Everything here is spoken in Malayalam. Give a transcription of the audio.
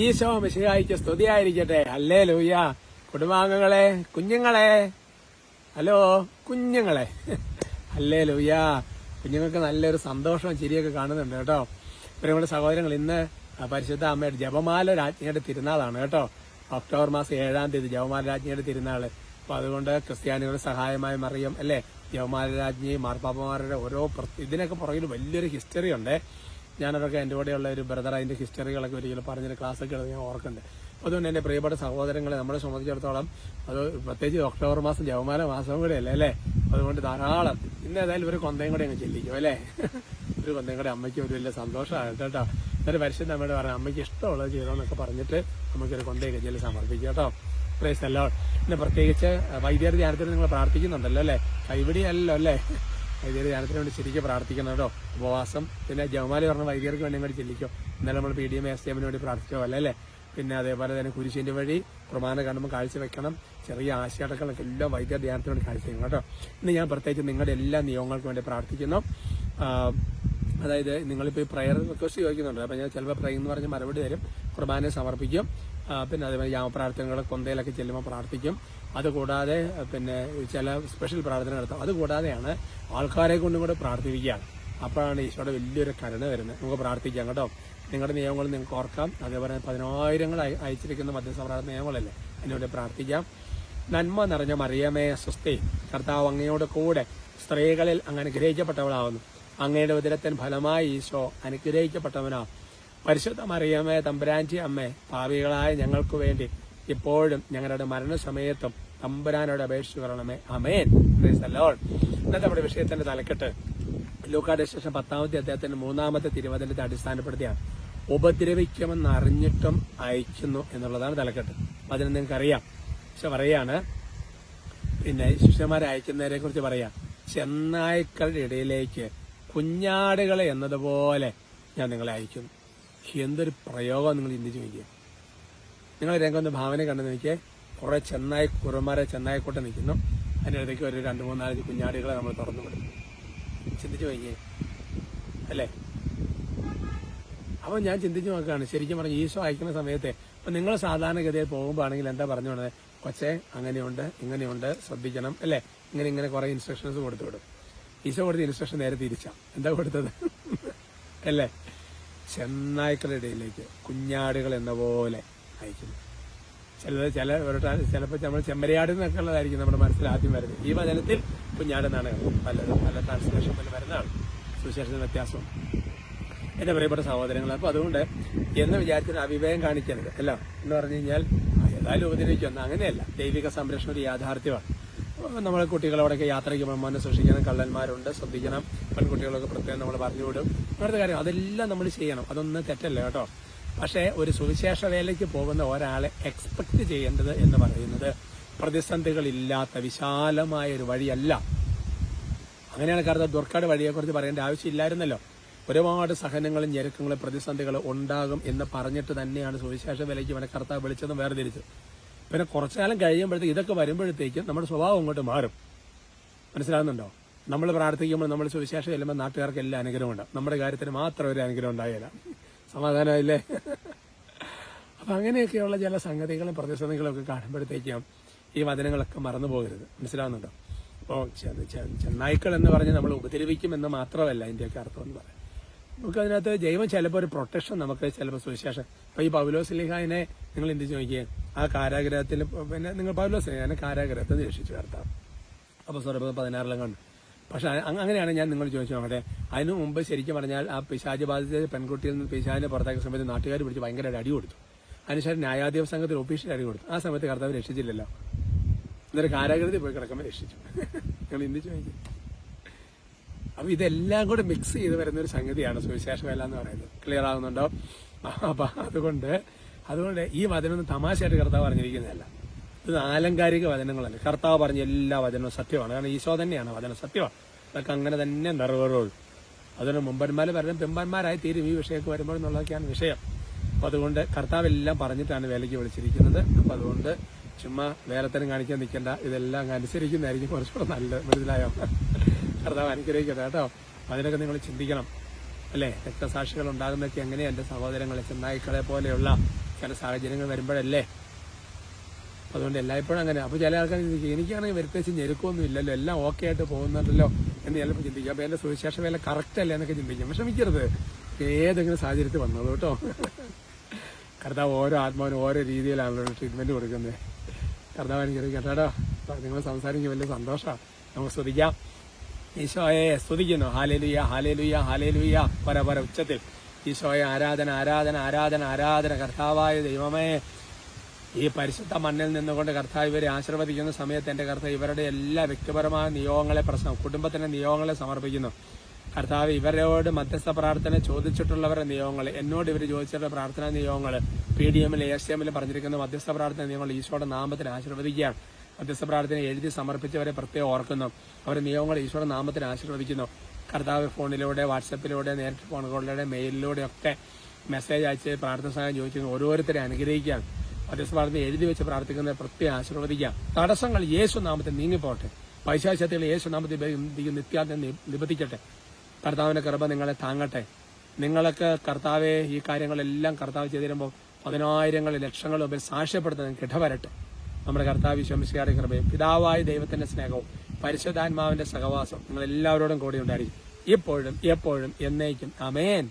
ഈശോ മിശിഹായിക്ക് സ്തുതിയായിരിക്കട്ടെ. അല്ലേ ലൂയ കുടുംബാംഗങ്ങളെ കുഞ്ഞുങ്ങളെ. ഹലോ കുഞ്ഞുങ്ങളെ. അല്ലേ ലൂയ കുഞ്ഞുങ്ങൾക്ക് നല്ലൊരു സന്തോഷവും ചിരിയൊക്കെ കാണുന്നുണ്ട് കേട്ടോ. പ്രിയമുള്ള സഹോദരങ്ങൾ ഇന്ന് പരിശുദ്ധ അമ്മയുടെ ജപമാല രാജ്ഞിയുടെ തിരുനാളാണ് കേട്ടോ. ഒക്ടോബർ മാസം ഏഴാം തീയതി ജപമാല രാജ്ഞിയുടെ തിരുനാൾ. അപ്പോൾ അതുകൊണ്ട് ക്രിസ്ത്യാനികളുടെ സഹായമായി മറിയും അല്ലേ? ജപമാല രാജ്ഞി മാർപ്പാപ്പമാരുടെ ഓരോ ഇതിനൊക്കെ പുറകിൽ വലിയൊരു ഹിസ്റ്ററി ഉണ്ട്. ഞാനതൊക്കെ എന്റെ കൂടെയുള്ള ഒരു ബ്രദർ അതിന്റെ ഹിസ്റ്ററികളൊക്കെ ഒരിക്കലും പറഞ്ഞൊരു ക്ലാസ്സൊക്കെ ഒക്കെ ഞാൻ ഓർക്കുന്നുണ്ട്. അതുകൊണ്ട് എന്റെ പ്രിയപ്പെട്ട സഹോദരങ്ങളെ നമ്മളെ സംബന്ധിച്ചിടത്തോളം അത് പ്രത്യേകിച്ച് ഒക്ടോബർ മാസം ജവമാന മാസം കൂടെ അല്ലേ? അല്ലേ അതുകൊണ്ട് ധാരാളം. ഇന്ന് ഏതായാലും ഒരു കൊന്തയും കൂടെ അങ്ങ് ചെല്ലിക്കും അല്ലേ? ഒരു കൊന്തയും കൂടെ അമ്മയ്ക്ക് ഒരു വലിയ സന്തോഷമാണ് കേട്ടോ. എന്നിട്ട് പരിശുദ്ധ അമ്മയോട് പറയാം അമ്മയ്ക്ക് ഇഷ്ടമുള്ളത് ചെയ്യണമെന്നൊക്കെ പറഞ്ഞിട്ട് നമുക്കൊരു കൊന്തയൊക്കെ ചെല്ലി സമർപ്പിക്കും കേട്ടോ. പ്രൈസ് അല്ലോ പിന്നെ പ്രത്യേകിച്ച് വൈദ്യർ ധ്യാനത്തിന് നിങ്ങൾ പ്രാർത്ഥിക്കുന്നുണ്ടല്ലോ അല്ലേ? കൈവിടിയല്ലോ അല്ലേ? വൈദ്യർ ധ്യാനത്തിന് വേണ്ടി ശരിക്കും പ്രാർത്ഥിക്കണം കേട്ടോ. ഉപവാസം പിന്നെ ജവമാലി പറഞ്ഞ വൈദ്യർക്ക് വേണ്ടി കൂടി ചെല്ലിക്കോ. ഇന്നലെ നമ്മൾ P D M S D എമ്മിന് വേണ്ടി പ്രാർത്ഥിച്ചോ അല്ലേ? പിന്നെ അതേപോലെ തന്നെ കുരിശിന്റെ വഴി പ്രമാണ കാണുമ്പോൾ കാഴ്ച വെക്കണം. ചെറിയ ആശയടക്കളൊക്കെ എല്ലാം വൈദ്യ ധ്യാനത്തിന് വേണ്ടി കാഴ്ച വെക്കണം കേട്ടോ. ഇന്ന് ഞാൻ പ്രത്യേകിച്ച് നിങ്ങളുടെ എല്ലാ നിയമങ്ങൾക്കും വേണ്ടി പ്രാർത്ഥിക്കുന്നു. അതായത് നിങ്ങളിപ്പോൾ പ്രയർ റിക്വസ്റ്റ് ചോദിക്കുന്നുണ്ട്. അപ്പം ഞാൻ ചിലപ്പോൾ പ്രയർ എന്ന് പറഞ്ഞ് മറുപടി തരും. കുർബാനയെ സമർപ്പിക്കും. പിന്നെ അതേപോലെ യാമപ്രാർത്ഥനകൾ കൊന്തയിലൊക്കെ ചെല്ലുമ്പോൾ പ്രാർത്ഥിക്കും. അതുകൂടാതെ പിന്നെ ചില സ്പെഷ്യൽ പ്രാർത്ഥന നടത്തും. അതുകൂടാതെയാണ് ആൾക്കാരെ കൊണ്ടും കൂടെ പ്രാർത്ഥിപ്പിക്കുകയാണ്. അപ്പോഴാണ് ഈശോയുടെ വലിയൊരു കരുണ വരുന്നത്. നമുക്ക് പ്രാർത്ഥിക്കാം കേട്ടോ. നിങ്ങളുടെ നിയമങ്ങൾ നിങ്ങൾക്ക് ഓർക്കാം. അതേപോലെ പതിനായിരങ്ങൾ അയ- അയച്ചിരിക്കുന്ന മധ്യസഭ നിയമങ്ങളല്ലേ? അതിനുവേണ്ടി പ്രാർത്ഥിക്കാം. നന്മ നിറഞ്ഞ മറിയമേ സ്വസ്തി. കർത്താവ് അങ്ങയോട് കൂടെ സ്ത്രീകളിൽ അങ്ങനെ അനുഗ്രഹിക്കപ്പെട്ടവളാവുന്നു. അങ്ങയുടെ ഉദരത്തിന് ഫലമായി ഈശോ അനുഗ്രഹിക്കപ്പെട്ടവനാ. പരിശുദ്ധ മറിയമ്മേ തമ്പുരാന്റി അമ്മേ പാപികളായ ഞങ്ങൾക്ക് വേണ്ടി ഇപ്പോഴും ഞങ്ങളുടെ മരണസമയത്തും തമ്പുരാനോട് അപേക്ഷിച്ചു കൊള്ളണമേ അമേൻ Praise ഇന്നത്തെ നമ്മുടെ വിഷയത്തിന്റെ തലക്കെട്ട് ലൂക്കാട് ശേഷം പത്താമത്തെ അദ്ദേഹത്തിന്റെ മൂന്നാമത്തെ തിരുവചനത്തെ അടിസ്ഥാനപ്പെടുത്തിയാണ്. ഉപദ്രവിക്കുമെന്ന് അറിഞ്ഞിട്ടും അയക്കുന്നു എന്നുള്ളതാണ് തലക്കെട്ട്. അതിന് നിങ്ങൾക്ക് അറിയാം. പക്ഷെ പറയാണ് പിന്നെ ശിഷ്യന്മാരെ അയക്കുന്നതിനെ കുറിച്ച് പറയാം. ചെന്നായ്ക്കളുടെ ഇടയിലേക്ക് കുഞ്ഞാടുകളെ എന്നതുപോലെ ഞാൻ നിങ്ങളെ അയക്കുന്നു എന്തൊരു പ്രയോഗം നിങ്ങൾ ചിന്തിച്ചു നോക്കിയേ. നിങ്ങൾ രംഗം ഭാവന കണ്ടു നോക്കിയേ. കുറെ ചെന്നായി കുറുമാരെ ചെന്നായിക്കോട്ടെ നിൽക്കുന്നു. അതിനിടയ്ക്ക് ഒരു രണ്ട് മൂന്നാൽ കുഞ്ഞാടികളെ നമ്മൾ തുറന്നു വിടും ചിന്തിച്ചു നോക്കിയേ. അല്ലേ? അപ്പോൾ ഞാൻ ചിന്തിച്ചു നോക്കുകയാണ്. ശരിക്കും പറഞ്ഞു ഈശോ അയക്കുന്ന സമയത്തെ അപ്പൊ നിങ്ങൾ സാധാരണഗതിയിൽ പോകുമ്പോൾ ആണെങ്കിൽ എന്താ പറഞ്ഞു വേണത് കൊച്ചെ അങ്ങനെയുണ്ട് ഇങ്ങനെയുണ്ട് ശ്രദ്ധിക്കണം അല്ലേ? ഇങ്ങനെ ഇങ്ങനെ കുറെ ഇൻസ്ട്രക്ഷൻസ് കൊടുത്തു വിടും. ഈശോ കൊടുത്ത ഇൻസ്ട്രക്ഷൻ നേരെ തിരിച്ചാണ് എന്താ കൊടുത്തത്? അല്ലേ? ചെന്നായ്ക്കളുടെ ഇടയിലേക്ക് കുഞ്ഞാടുകൾ എന്ന പോലെ അയക്കുന്നു ചില ഒരു ചിലപ്പോൾ നമ്മൾ ചെമ്മരിയാട് എന്നൊക്കെ ഉള്ളതായിരിക്കും നമ്മുടെ മനസ്സിൽ ആദ്യം വരുന്നത്. ഈ വചനത്തിൽ കുഞ്ഞാടെന്നാണ് പലതും പല ട്രാൻസ്ലേഷൻ പല വരുന്നതാണ്. സുവിശേഷത്തിന് വ്യത്യാസം. എന്റെ പ്രിയപ്പെട്ട സഹോദരങ്ങൾ അപ്പൊ അതുകൊണ്ട് എന്ന് വിചാരിച്ചാൽ അവിവേകം കാണിക്കരുത്. അല്ല എന്ന് പറഞ്ഞു കഴിഞ്ഞാൽ ഏതായാലും ഉപദ്രവിക്കുന്ന അങ്ങനെയല്ല. ദൈവിക സംരക്ഷണം ഒരു യാഥാർത്ഥ്യമാണ്. നമ്മളെ കുട്ടികളോടൊക്കെ യാത്രയ്ക്ക് പോകുമ്പോൾ സൂക്ഷിക്കണം കള്ളന്മാരുണ്ട്. ശ്രദ്ധിക്കണം. പെൺകുട്ടികളൊക്കെ പ്രത്യേകം നമ്മൾ പറഞ്ഞുവിടും അങ്ങനത്തെ കാര്യം അതെല്ലാം നമ്മൾ ചെയ്യണം. അതൊന്നും തെറ്റല്ല കേട്ടോ. പക്ഷേ ഒരു സുവിശേഷ വേലയ്ക്ക് പോകുന്ന ഒരാളെ എക്സ്പെക്ട് ചെയ്യേണ്ടത് എന്ന് പറയുന്നത് പ്രതിസന്ധികളില്ലാത്ത വിശാലമായ ഒരു വഴിയല്ല. അങ്ങനെയാണ് കാരണം ദുർക്കാട് വഴിയെക്കുറിച്ച് പറയേണ്ട ആവശ്യമില്ലായിരുന്നല്ലോ. ഒരുപാട് സഹനങ്ങളും ഞെരുക്കങ്ങളും പ്രതിസന്ധികളും ഉണ്ടാകും എന്ന് പറഞ്ഞിട്ട് തന്നെയാണ് സുവിശേഷ വിലയ്ക്ക് ഇവനെ കർത്താവ് വിളിച്ചതും വേർതിരിച്ചത്. പിന്നെ കുറച്ചു കാലം കഴിയുമ്പോഴത്തേക്ക് ഇതൊക്കെ വരുമ്പോഴത്തേക്കും നമ്മുടെ സ്വഭാവം അങ്ങോട്ട് മാറും. മനസ്സിലാകുന്നുണ്ടോ നമ്മൾ പ്രാർത്ഥിക്കുമ്പോൾ നമ്മൾ സുവിശേഷം ചെല്ലുമ്പോൾ നാട്ടുകാർക്ക് എല്ലാ അനുഗ്രഹമുണ്ട് നമ്മുടെ കാര്യത്തിന് മാത്രം ഒരു അനുഗ്രഹം ഉണ്ടായില്ല സമാധാനമായില്ലേ? അപ്പൊ അങ്ങനെയൊക്കെയുള്ള ചില സംഗതികളും പ്രതിസന്ധികളും ഒക്കെ കാണുമ്പോഴത്തേക്കും ഈ വചനങ്ങളൊക്കെ മറന്നു പോകരുത്. മനസ്സിലാവുന്നുണ്ടോ? അപ്പോൾ ചെന്നായ്ക്കൾ എന്ന് പറഞ്ഞ് നമ്മൾ ഉപദ്രവിക്കും എന്ന് മാത്രമല്ല അതിന്റെയൊക്കെ അർത്ഥം എന്ന് പറയാം. നമുക്ക് അതിനകത്ത് ജൈവം ചിലപ്പോൾ ഒരു പ്രൊട്ടക്ഷൻ നമുക്ക് ചിലപ്പോൾ സുവിശേഷം. ഇപ്പൊ ഈ പൗലോസ് ലിഹായിനെ നിങ്ങൾ എന്ത് ചോദിക്കുക ആ കാരാഗ്രഹത്തിൽ പിന്നെ നിങ്ങൾ പൗലോസ് ഞാൻ കാരാഗ്രഹത്തെ രക്ഷിച്ചു കർത്താവ് അപ്പൊ സ്വർഗം പതിനാറിലും കണ്ടു. പക്ഷെ അങ്ങനെയാണ് ഞാൻ നിങ്ങൾ ചോദിച്ചു നോക്കട്ടെ അതിനു മുമ്പ് ശരിക്കും പറഞ്ഞാൽ ആ പിശാജ് ബാധിച്ച പെൺകുട്ടിയിൽ നിന്ന് പിശാജിനെ പുറത്താക്കിയ സമയത്ത് നാട്ടുകാർ പിടിച്ച് ഭയങ്കരമായിട്ട് അടി കൊടുത്തു. അതിനുശേഷം ന്യായാധിപ സംഘത്തിൽ ഒഫീഷ്യൽ അടി കൊടുത്തു. ആ സമയത്ത് കർത്താവ് രക്ഷിച്ചില്ലല്ലോ. എന്നൊരു കാരാഗ്രഹത്തിൽ പോയി കിടക്കുമ്പോൾ രക്ഷിച്ചു. നിങ്ങൾ ഇന്ന് ചോദിച്ചു? അപ്പൊ ഇതെല്ലാം കൂടെ മിക്സ് ചെയ്ത് വരുന്ന ഒരു സംഗതിയാണ് സുവിശേഷമല്ല എന്ന് പറയുന്നത്. ക്ലിയർ ആകുന്നുണ്ടോ അപ്പൊ അതുകൊണ്ട് അതുകൊണ്ട് ഈ വചനം തമാശയായിട്ട് കർത്താവ് പറഞ്ഞിരിക്കുന്നതല്ല. ഇത് ആലങ്കാരിക വചനങ്ങളല്ല. കർത്താവ് പറഞ്ഞ എല്ലാ വചനവും സത്യമാണ്. കാരണം ഈശോ തന്നെയാണ് വചനം സത്യമാണ്. അതൊക്കെ അങ്ങനെ തന്നെ നിറവേറുള്ളൂ. അതുകൊണ്ട് മുമ്പന്മാർ വരണം പെമ്പന്മാരായി തീരും. ഈ വിഷയമൊക്കെ വരുമ്പോൾ എന്നുള്ളതൊക്കെയാണ് വിഷയം. അപ്പൊ അതുകൊണ്ട് കർത്താവ് എല്ലാം പറഞ്ഞിട്ടാണ് വേലയ്ക്ക് വിളിച്ചിരിക്കുന്നത്. അപ്പൊ അതുകൊണ്ട് ചുമ്മാ വേലത്തരം കാണിക്കാൻ നിൽക്കേണ്ട. ഇതെല്ലാം അനുസരിക്കുന്നതായിരിക്കും. കുറച്ചുകൂടെ നല്ലത് മനസ്സിലായോ? കർത്താവ് അനുഗ്രഹിക്കട്ടെ കേട്ടോ. അതിനൊക്കെ നിങ്ങൾ ചിന്തിക്കണം. അല്ലേ? രക്തസാക്ഷികൾ ഉണ്ടാകുന്നതൊക്കെ എങ്ങനെയാ? എന്റെ സഹോദരങ്ങളെ ചെന്നായിക്കളെ പോലെയുള്ള ചില സാഹചര്യങ്ങൾ വരുമ്പോഴല്ലേ? അതുകൊണ്ട് എല്ലായ്പ്പോഴും അങ്ങനെ. അപ്പോൾ ചില ആൾക്കാർ ചിന്തിക്കും എനിക്കാണെങ്കിൽ പ്രത്യേകിച്ച് ഞെരുക്കമൊന്നും ഇല്ലല്ലോ. എല്ലാം ഓക്കെ ആയിട്ട് പോകുന്നുണ്ടല്ലോ. എന്ന് ചിലപ്പോൾ ചിന്തിക്കും. അപ്പോൾ എന്റെ സുവിശേഷ വേല കറക്റ്റ് അല്ലേ എന്നൊക്കെ ചിന്തിക്കും. വിഷമിക്കരുത് ഏതെങ്കിലും സാഹചര്യത്തിൽ വന്നത് കേട്ടോ. കർത്താവ് ഓരോ ആത്മാവിനും ഓരോ രീതിയിലാണല്ലോ ട്രീറ്റ്മെന്റ് കൊടുക്കുന്നത്. കർത്താവ് എനിക്ക് കേട്ടോ. നിങ്ങൾ സംസാരിക്കും വലിയ സന്തോഷമാണ് നമുക്ക് ശ്രദ്ധിക്കാം. ഈശോയെ സ്തുതിക്കുന്നു. ഹാലേലുയ്യ ഹാലേലുയ്യ ഹാലേലുയ്യ പര പര ഉച്ചത്തിൽ. ഈശോയെ ആരാധന ആരാധന ആരാധന ആരാധന. കർത്താവായ ദൈവമേ ഈ പരിശുദ്ധ മണ്ണിൽ നിന്നുകൊണ്ട് കർത്താവ് ഇവരെ ആശീർവദിക്കുന്ന സമയത്ത് എന്റെ കർത്താവ് ഇവരുടെ എല്ലാ വ്യക്തിപരമായ നിയോഗങ്ങളെ പ്രശ്നം കുടുംബത്തിന്റെ നിയോഗങ്ങളെ സമർപ്പിക്കുന്നു. കർത്താവ് ഇവരോട് മധ്യസ്ഥ പ്രാർത്ഥന ചോദിച്ചിട്ടുള്ളവരുടെ നിയോഗങ്ങൾ എന്നോട് ഇവർ ചോദിച്ചിട്ടുള്ള പ്രാർത്ഥനാ നിയോഗങ്ങൾ പി ഡി എമ്മിൽ എസ് എമ്മിൽ പറഞ്ഞിരിക്കുന്ന മധ്യസ്ഥ പ്രാർത്ഥന നിയമങ്ങൾ ഈശോയുടെ നാമത്തിൽ ആശീർവദിക്കുകയാണ്. മധ്യസ്ഥ പ്രാർത്ഥന എഴുതി സമർപ്പിച്ചവരെ പ്രത്യേകം ഓർക്കുന്നു. അവരുടെ നിയമങ്ങൾ ഈശോയുടെ നാമത്തിൽ ആശീർവദിക്കുന്നു. കർത്താവ് ഫോണിലൂടെ വാട്സപ്പിലൂടെ നേരിട്ട് ഫോണുകളിലൂടെ മെയിലിലൂടെ ഒക്കെ മെസ്സേജ് അയച്ച് പ്രാർത്ഥന സഹായം ചോദിച്ചിരുന്നു. ഓരോരുത്തരെ അനുഗ്രഹിക്കാം. മധ്യസ്ഥ പ്രാർത്ഥന എഴുതി വെച്ച് പ്രാർത്ഥിക്കുന്ന പ്രത്യേകം ആശീർവദിക്കാം. തടസ്സങ്ങൾ യേശു നാമത്തിൽ നീങ്ങിപ്പോട്ടെ. പൈശാശക്തികൾ യേശു നാമത്തിൽ നിത്യാന്തം നിബന്ധിക്കട്ടെ. കർത്താവിന്റെ കൃപ നിങ്ങളെ താങ്ങട്ടെ. നിങ്ങൾക്ക് കർത്താവെ ഈ കാര്യങ്ങളെല്ലാം കർത്താവ് ചെയ്തു തരുമ്പോൾ പതിനായിരങ്ങൾ ലക്ഷങ്ങൾ മുമ്പിൽ സാക്ഷ്യപ്പെടുത്തുന്ന കിടവരട്ടെ നമ്മുടെ കർത്താവ് വിശ്വമിശികാരുടെ കൃപയും പിതാവായ ദൈവത്തിന്റെ സ്നേഹവും പരിശുദ്ധാത്മാവിന്റെ സഹവാസം നിങ്ങൾ എല്ലാവരോടും കൂടി ഉണ്ടായിരിക്കും. ഇപ്പോഴും എപ്പോഴും എന്നേക്കും. അമേൻ